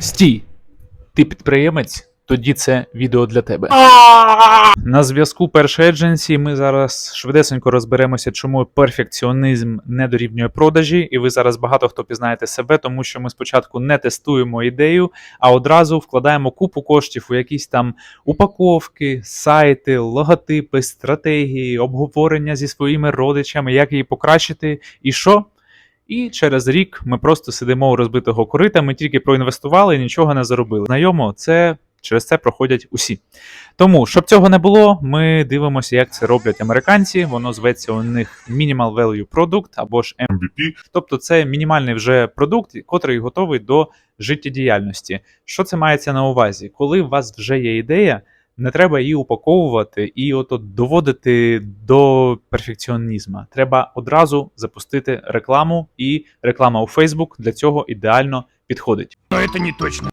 Стій! Ти підприємець? Тоді це відео для тебе. На зв'язку першої едженсі ми зараз швидесенько розберемося, чому перфекціонізм не дорівнює продажі, і ви зараз багато хто пізнаєте себе, тому що ми спочатку не тестуємо ідею, а одразу вкладаємо купу коштів у якісь там упаковки, сайти, логотипи, стратегії, обговорення зі своїми родичами, як її покращити, і що? І через рік ми просто сидимо у розбитого корита, ми тільки проінвестували і нічого не заробили. Знайомо, це через це проходять усі. Тому, щоб цього не було, ми дивимося, як це роблять американці. Воно зветься у них Minimal Value Product або ж MVP. Тобто це мінімальний вже продукт, котрий готовий до життєдіяльності. Що це мається на увазі? Коли у вас вже є ідея, не треба її упаковувати і ото доводити до перфекціонізму. Треба одразу запустити рекламу, і реклама у Facebook для цього ідеально підходить. Но це не точно.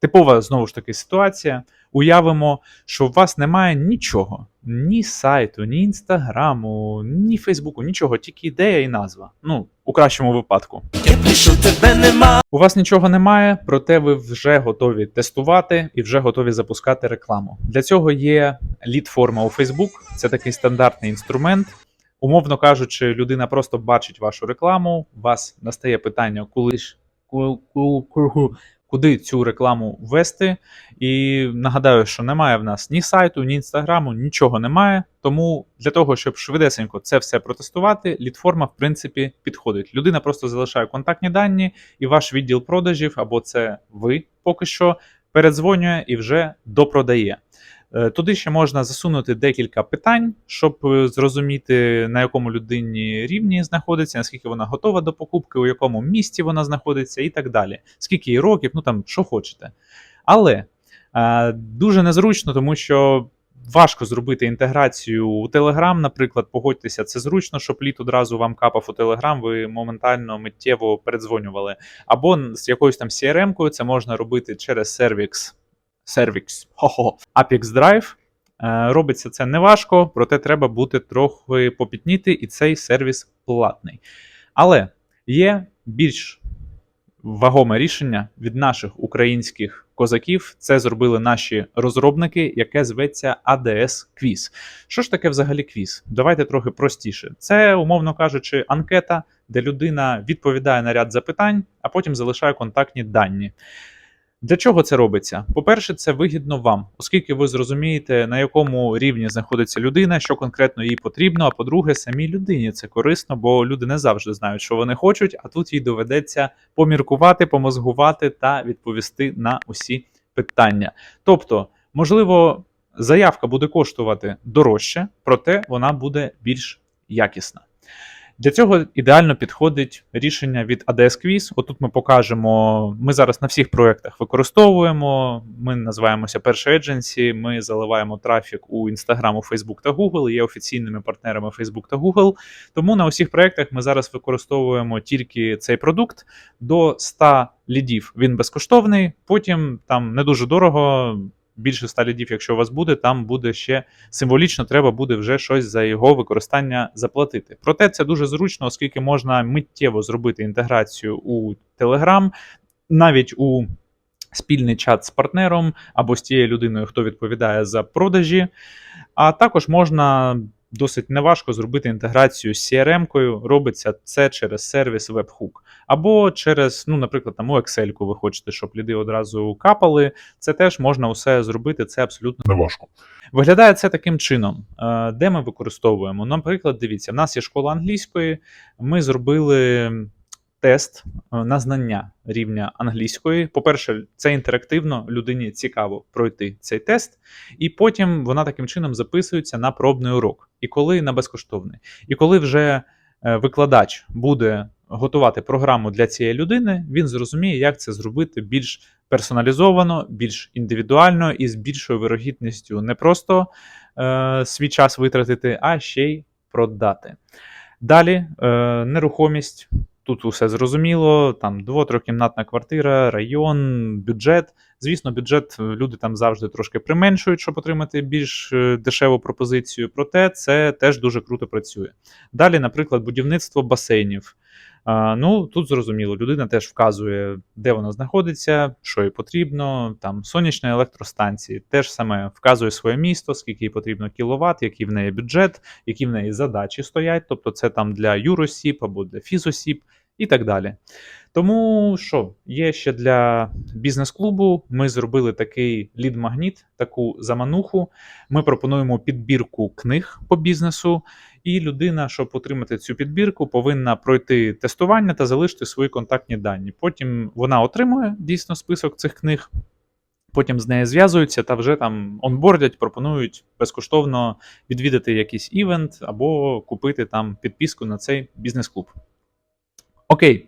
Типова знову ж таки ситуація. Уявимо, що у вас немає нічого: ні сайту, ні інстаграму, ні Фейсбуку, нічого, тільки ідея і назва. Ну, у кращому випадку. Я пишу тебе нема. У вас нічого немає, проте ви вже готові тестувати і вже готові запускати рекламу. Для цього є лід-форма у Facebook. Це такий стандартний інструмент. Умовно кажучи, людина просто бачить вашу рекламу. У вас настає питання, коли ж куди цю рекламу ввести. І нагадаю, що немає в нас ні сайту, ні інстаграму, нічого немає. Тому для того, щоб швидесенько це все протестувати, лідформа в принципі підходить. Людина просто залишає контактні дані, і ваш відділ продажів, або це ви поки що передзвонює і вже допродає. Е, Туди ще можна засунути декілька питань, щоб е, зрозуміти, на якому людині рівні знаходиться, наскільки вона готова до покупки, у якому місті вона знаходиться, і так далі. Скільки їй років, ну там що хочете. Але е, дуже незручно, тому що важко зробити інтеграцію у Telegram, наприклад, погодьтеся, це зручно, щоб літ одразу вам капав у Telegram, ви моментально миттєво передзвонювали. Або з якоюсь там CRM-кою це можна робити через Servix. Servix, хо-хо, Apex Drive. Е, Робиться це неважко, проте треба бути трохи попітніти, і цей сервіс платний. Але є більш вагоме рішення від наших українських козаків. Це зробили наші розробники, яке зветься ADS Quiz. Що ж таке взагалі квіз? Давайте трохи простіше. Це, умовно кажучи, анкета, де людина відповідає на ряд запитань, а потім залишає контактні дані. Для чого це робиться? По-перше, це вигідно вам, оскільки ви зрозумієте, на якому рівні знаходиться людина, що конкретно їй потрібно. А по-друге, самій людині це корисно, бо люди не завжди знають, що вони хочуть, а тут їй доведеться поміркувати, помозгувати та відповісти на усі питання. Тобто, можливо, заявка буде коштувати дорожче, проте вона буде більш якісна. Для цього ідеально підходить рішення від ADS Quiz. Отут ми покажемо. Ми зараз на всіх проєктах використовуємо. Ми називаємося перша Agency, Ми заливаємо трафік у Instagram, у Facebook та Google. Є офіційними партнерами Facebook та Google. Тому на усіх проєктах ми зараз використовуємо тільки цей продукт. До 100 лідів він безкоштовний. Потім там не дуже дорого. Більше 100 лідів, якщо у вас буде, там буде ще символічно, треба буде вже щось за його використання заплатити. Проте це дуже зручно, оскільки можна миттєво зробити інтеграцію у Telegram, навіть у спільний чат з партнером або з тією людиною, хто відповідає за продажі. А також можна досить неважко зробити інтеграцію з CRM-кою. Робиться це через сервіс Webhook. Або через, ну, наприклад, там у Excel ви хочете, щоб ліди одразу капали. Це теж можна усе зробити, це абсолютно Неважко. Виглядає це таким чином, Е, де ми використовуємо. Наприклад, дивіться, в нас є школа англійської. Ми зробили тест е, на знання рівня англійської. По-перше, це інтерактивно, людині цікаво пройти цей тест, і потім вона таким чином записується на пробний урок. І коли на безкоштовний. І коли вже е, викладач буде готувати програму для цієї людини, він зрозуміє, як це зробити більш персоналізовано, більш індивідуально і з більшою вирогідністю не просто е, свій час витратити, а ще й продати. Далі е, нерухомість. Тут усе зрозуміло, там дво-трьохкімнатна квартира, район, бюджет. Звісно, бюджет е, люди там завжди трошки применшують, щоб отримати більш е, дешеву пропозицію. Проте це теж дуже круто працює. Далі, наприклад, будівництво басейнів. Ну, тут зрозуміло, людина теж вказує, де вона знаходиться, що їй потрібно. Там сонячні електростанції, теж саме вказує своє місто, скільки їй потрібно кіловат, який в неї бюджет, які в неї задачі стоять. Тобто це там для юросіб або для фізосіб і так далі. Тому що є ще для бізнес-клубу. Ми зробили такий лід-магніт, таку замануху. Ми пропонуємо підбірку книг по бізнесу, і людина, щоб отримати цю підбірку, повинна пройти тестування та залишити свої контактні дані. Потім вона отримує дійсно список цих книг. Потім з нею зв'язуються та вже там онбордять, пропонують безкоштовно відвідати якийсь івент або купити там підписку на цей бізнес-клуб. Окей.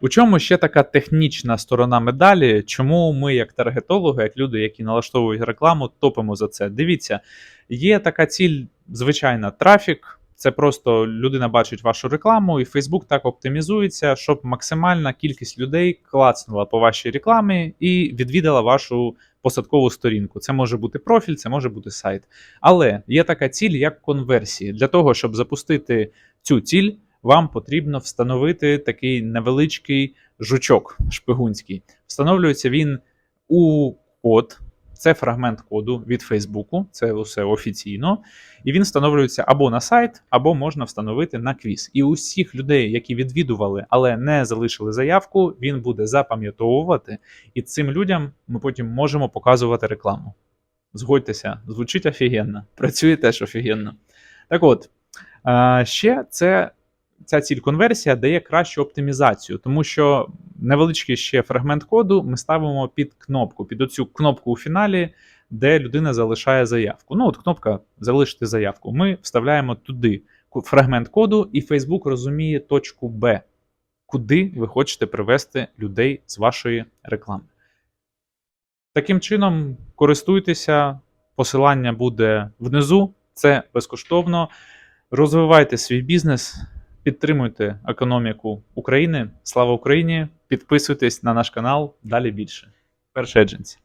У чому ще така технічна сторона медалі? Чому ми, як таргетологи, як люди, які налаштовують рекламу, топимо за це? Дивіться, є така ціль, звичайна, трафік. Це просто людина бачить вашу рекламу, і Facebook так оптимізується, щоб максимальна кількість людей клацнула по вашій рекламі і відвідала вашу посадкову сторінку. Це може бути профіль, це може бути сайт. Але є така ціль, як конверсії. Для того, щоб запустити цю ціль, вам потрібно встановити такий невеличкий жучок шпигунський. Встановлюється він у код. Це фрагмент коду від Фейсбуку, це усе офіційно. І він встановлюється або на сайт, або можна встановити на квіз. І усіх людей, які відвідували, але не залишили заявку, він буде запам'ятовувати, і цим людям ми потім можемо показувати рекламу. Згодьтеся, звучить офігенно, працює теж офігенно. Так от, ще це ця ціль конверсія дає кращу оптимізацію, тому що невеличкий ще фрагмент коду ми ставимо під кнопку, під оцю кнопку у фіналі, де людина залишає заявку. Ну, от кнопка залишити заявку. Ми вставляємо туди фрагмент коду, і Facebook розуміє точку Б, куди ви хочете привести людей з вашої реклами. Таким чином, користуйтеся, посилання буде внизу, це безкоштовно. Розвивайте свій бізнес, підтримуйте економіку України. Слава Україні! Підписуйтесь на наш канал. Далі більше. Перша Едженсі.